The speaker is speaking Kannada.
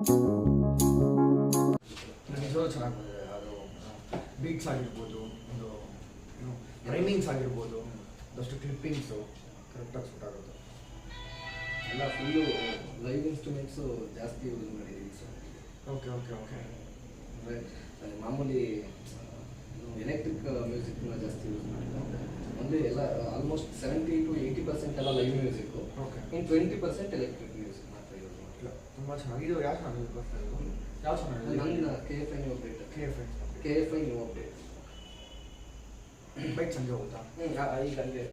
ಓಕೆ ಚೆನ್ನಾಗಿದೆ. ಚೆನ್ನಾಗಿ ಬಂದಿದೆ ಅದು ಬೀಟ್ಸ್ ಆಗಿರ್ಬೋದು ಒಂದು ರೈಮಿಂಗ್ಸ್ ಆಗಿರ್ಬೋದು ಒಂದಷ್ಟು ಕ್ಲಿಪ್ಪಿಂಗ್ಸು ಕರೆಕ್ಟಾಗಿ ಸೂಟ್ ಆಗುತ್ತೆ. ಎಲ್ಲ ಫುಲ್ಲು ಲೈವ್ ಇನ್ಸ್ಟ್ರೂಮೆಂಟ್ಸು ಜಾಸ್ತಿ ಯೂಸ್ ಮಾಡಿದ್ದೀವಿ ಸರ್. ಓಕೆ ಓಕೆ ಓಕೆ ಅಂದರೆ ಮಾಮೂಲಿ ಎಲೆಕ್ಟ್ರಿಕ್ ಮ್ಯೂಸಿಕ್ನ ಜಾಸ್ತಿ ಯೂಸ್ ಮಾಡಿಲ್ಲ ಅಂದರೆ ಎಲ್ಲ almost seventy to eighty percent ಎಲ್ಲ ಲೈವ್ ಮ್ಯೂಸಿಕ್ಕು ಓಕೆ ಇನ್ನು ಟ್ವೆಂಟಿ ಪರ್ಸೆಂಟ್ ಎಲೆಕ್ಟ್ರಿಕ್ ಮ್ಯೂಸಿಕ್ ತುಂಬ ಚೆನ್ನಾಗಿ ಇದು ಯಾವ ಚಾನಲ್ ಬರ್ತಾ ಯಾವ ಚಾನಲ್ ನನ್ನ K F I new update K F K F I new update bike ಸಂಜೆ ಹೋಗುತ್ತಾ ಈಗ ಹಂಗೆ